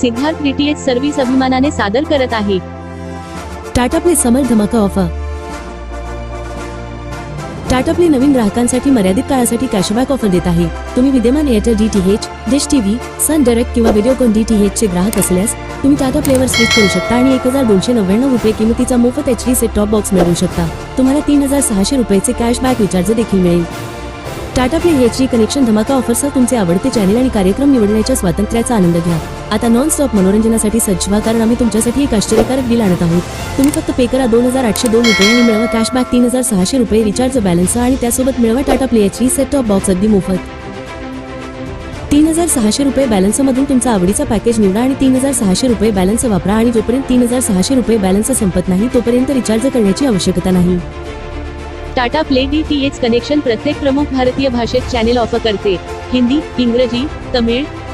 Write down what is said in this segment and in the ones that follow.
Siddharth DTH service अभिमानाने सादर करत आहे. टाटा प्ले समर धमाका ऑफर टाटा प्ले नवीन ग्राहकांसाठी मर्यादित काळासाठी कॅशबॅक ऑफर देत आहे. तुम्ही विद्यमान Airtel DTH dish TV Sun Direct किंवा व्हिडिओकॉन डीटीएच चे ग्राहक असल्यास तुम्ही टाटा प्लेवर स्विच करू शकता आणि एक हजार दोनशे नव्याण्णव रुपये किमतीचा मोफत H D set top box मिळवू शकता. तुम्हाला तीन हजार सहाशे रुपयाचे कॅशबॅक रिचार्ज देखील मिळेल. Tata Play H D connection धमाका ऑफरसह तुमचे आवडते चॅनेल आणि कार्यक्रम निवडण्याच्या स्वातंत्र्याचा आनंद घ्या. आता नॉन स्टॉप मनोरंजनासाठी सज्ज व्हा कारण आम्ही तुमच्यासाठी एक आश्चर्यकारक डील आणत आहोत. तुम्ही फक्त पे करा दोन हजार आठशे दोन रुपये आणि मिळवा कॅशबॅक तीन हजार सहाशे रुपये रिचार्ज बॅलन्स आणि त्यासोबत मिळवा Tata Play set top box अगदी मोफत. तीन हजार सहाशे रुपये बॅलन्समधून तुमचा आवडीचा पॅकेज निवडा आणि तीन हजार सहाशे रुपये बॅलन्स वापरा आणि जोपर्यंत तीन हजार सहाशे रुपये बॅलन्स संपत नाही तोपर्यंत रिचार्ज करण्याची आवश्यकता नाही. टाटा प्ले डीटीएच कनेक्शन प्रत्येक प्रमुख भारतीय भाषेत चॅनेल ऑफर करते. हिंदी इंग्रजी तमिळ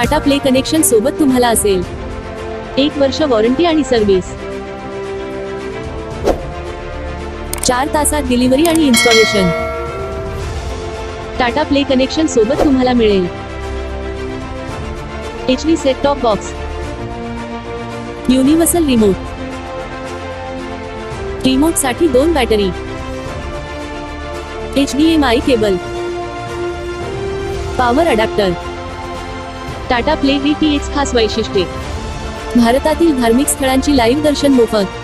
Tata Play connection सोबत तुम्हाला असेल. एक वर्ष वॉरंटी आणि सर्व्हिस. चार तासात डिलिव्हरी आणि इन्स्टॉलेशन. टाटा प्ले कनेक्शन सोबत तुम्हाला मिळेल. H D set top box universal remote रिमोटसाठी दोन battery H D M I cable power adapter Tata Play DTH खास वैशिष्ट्ये. भारतातील धार्मिक स्थळांची लाईव्ह दर्शन मोफत.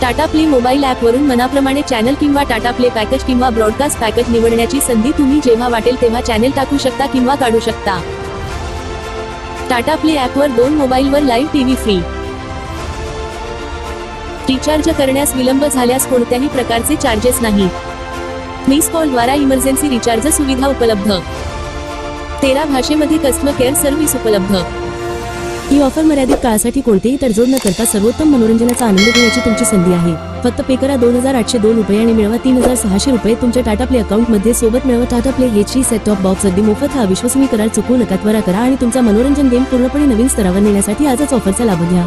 टाटा प्ले मोबाईल ॲपवरून मनाप्रमाणे चॅनल किंवा टाटा प्ले पॅकेज किंवा ब्रॉडकास्ट पॅकेज निवडण्याची संधी तुम्ही जेव्हा वाटेल तेव्हा चॅनल टाकू शकता किंवा काढू शकता. टाटा प्ले ॲपवर दोन मोबाईलवर लाईव्ह टीव्ही फ्री रिचार्ज करण्यास विलंब झाल्यास कोणत्याही प्रकारचे चार्जेस नाही. मिस कॉलद्वारा इमर्जन्सी रिचार्ज सुविधा उपलब्ध. तेरा भाषेमध्ये कस्टमर केअर सर्व्हिस उपलब्ध. ही ऑफर मर्यादित काळासाठी कोणतेही तडजोड न करता सर्वोत्तम मनोरंजनाचा आनंद घेण्याची तुमची संधी आहे. फक्त पे करा दोन हजार आठशे दोन रुपये आणि मिळवा तीन हजार सहाशे रुपये तुमच्या टाटा प्ले अकाउंटमध्ये. सोबत मिळवा टाटा प्ले ह्याची सेट टॉप बॉक्स अगदी मोफत हा विश्वसनीय करार चुकवू नका त्वरा करा आणि तुमचा मनोरंजन गेम पूर्णपणे नवीन स्तरावर नेण्यासाठी आजच ऑफरचा लाभ घ्या.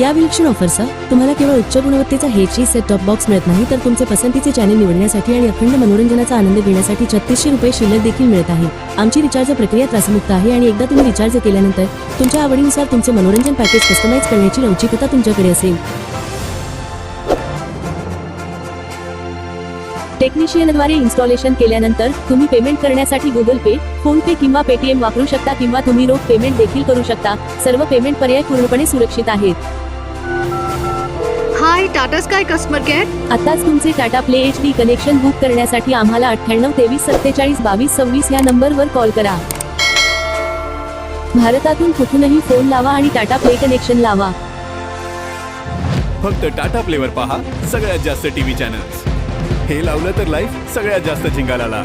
या विलक्षण ऑफरचा तुम्हाला केवळ उच्च गुणवत्तेचा हेची सेट टॉप बॉक्स मिळत नाही तर तुमचे पसंतीचे चॅनेल निवडण्यासाठी आणि अखंड मनोरंजनाचा आनंद घेण्यासाठी छत्तीसशे रुपये शिल्लक देखील मिळत आहे. आमची रिचार्ज प्रक्रिया त्रासमुक्त आहे आणि एकदा तुम्ही रिचार्ज केल्यानंतर तुमच्या आवडीनुसार तुमचे मनोरंजन पॅकेज कस्टमाइज करण्याची लवचिकता तुमच्याकडे असेल. टेक्निशियनद्वारे इन्स्टॉलेशन केल्यानंतर तुम्ही पेमेंट करण्यासाठी गुगल पे फोन पे किंवा पेटीएम वापरू शकता किंवा तुम्ही रोख पेमेंट देखील करू शकता. सर्व पेमेंट पर्याय पूर्णपणे सुरक्षित आहेत. Hi Tata Sky customer care आताच तुमचे Tata Play H D connection book करण्यासाठी आम्हाला अठ्ठ्याण्णव तेवीस सत्तेचाळीस बावीस सव्वीस या नंबरवर कॉल करा. भारतातून कुठूनही फोन लावा आणि टाटा प्ले कनेक्शन लावा. फक्त टाटा प्लेवर पहा सगळ्यात जास्त टीव्ही चॅनल्स हे लावलं तर लाईफ सगळ्यात जास्त झिंगालाला.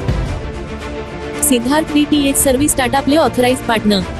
Siddharth D T H service Tata Play authorise partner